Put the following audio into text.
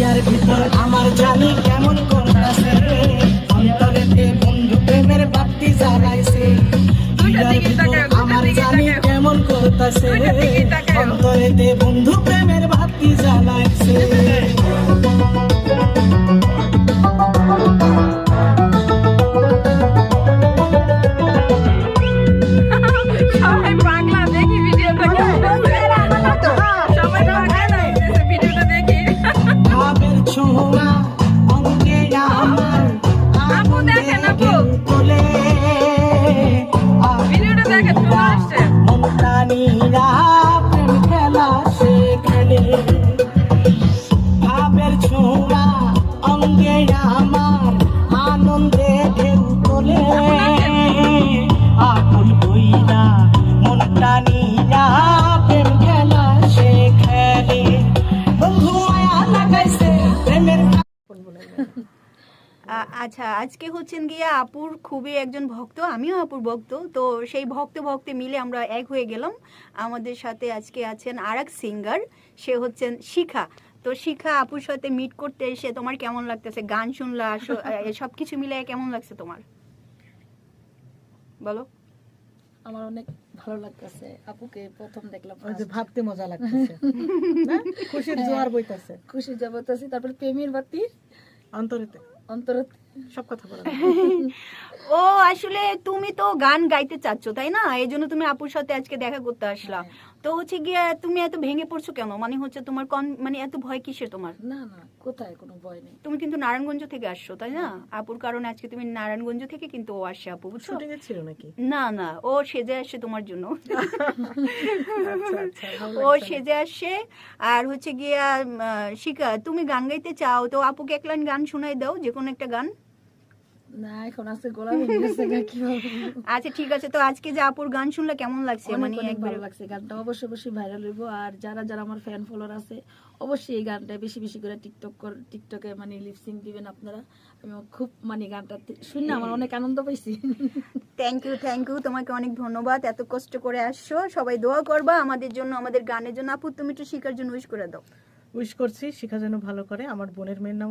ইয়ার ভিতর আমার জানি কেমন করতাছে অন্তরেতে বন্ধু প্রেমের বাতি আমার জানি কেমন করতাছে অন্তরেতে বন্ধু প্রেম আচ্ছা আজকে হচ্ছেন গিয়ে আপুর খুবই একজন ভক্ত আমিও আপুর ভক্ত তো সেই ভক্ত ভক্তে মিলে আমরা এক হয়ে গেলাম। আমাদের সাথে আজকে আছেন আর এক সিঙ্গার সে হচ্ছেন শিখা। তো শিখা আপুর সাথে মিট করতে এসে তোমার কেমন লাগতেছে? গান শুনলা সব কিছু মিলে কেমন লাগছে তোমার? বলো। আমার অনেক ভালো লাগতেছে আপুকে প্রথম দেখলাম ওই যে ভাবতে মজা লাগতেছে খুশির জোয়ার বইতাছে। খুশি যাবতাছি তারপর প্রেমের বাতি অন্তরেতে। অন্তর সব কথা বলা ও আসলে তুমি তো গান গাইতে চাচ্ছ তাই না? এই জন্য তুমি আপুর সাথে আজকে দেখা করতে আসলা। তো হচ্ছে গিয়ে তুমি এত ভেঙে পড়ছো কেন? মানে হচ্ছে তোমার কন মানে এত ভয় কিসের তোমার? না না কোথায়? কোনো ভয় নেই। তুমি কিন্তু নারায়ণগঞ্জ থেকে আসছো তাই না? আপুর কারণে আজকে তুমি নারায়ণগঞ্জ থেকে কিন্তু ও আসছে আপু বুঝছ? শুটিং এ ছিল নাকি? না না ও সেজে আসছে তোমার জন্য। আচ্ছা আচ্ছা ও সেজে আসছে আর হচ্ছে গিয়া শিখা তুমি গান গাইতে চাও তো আপুকে এক লাইন গান শোনাই দাও যে কোনো একটা গান। না এখন আছে গোলা ভেঙে গেছে কি আচ্ছা ঠিক আছে তো আজকে যে আপুর গান শুনলে কেমন লাগছে? মানে অনেক ভালো লাগছে গানটা অবশ্যই অবশ্যই ভাইরাল হইব। আর যারা যারা আমার ফ্যান ফলোয়ার আছে অবশ্যই এই গানটা বেশি বেশি করে টিকটক টিকটকে মানে লিপসিং দিবেন আপনারা। আমি খুব মানে গানটা শুনে আমার অনেক আনন্দ পাইছি। থ্যাংক ইউ থ্যাংক ইউ তোমাকে অনেক ধন্যবাদ। এত কষ্ট করে আসছো। সবাই দোয়া করবা আমাদের জন্য আমাদের গানের জন্য। আপু তুমি একটু শিখার জন্য উইশ করে দাও। উইশ করছি শিখা যেন ভালো করে। আমার বোনের মেয়ের নাম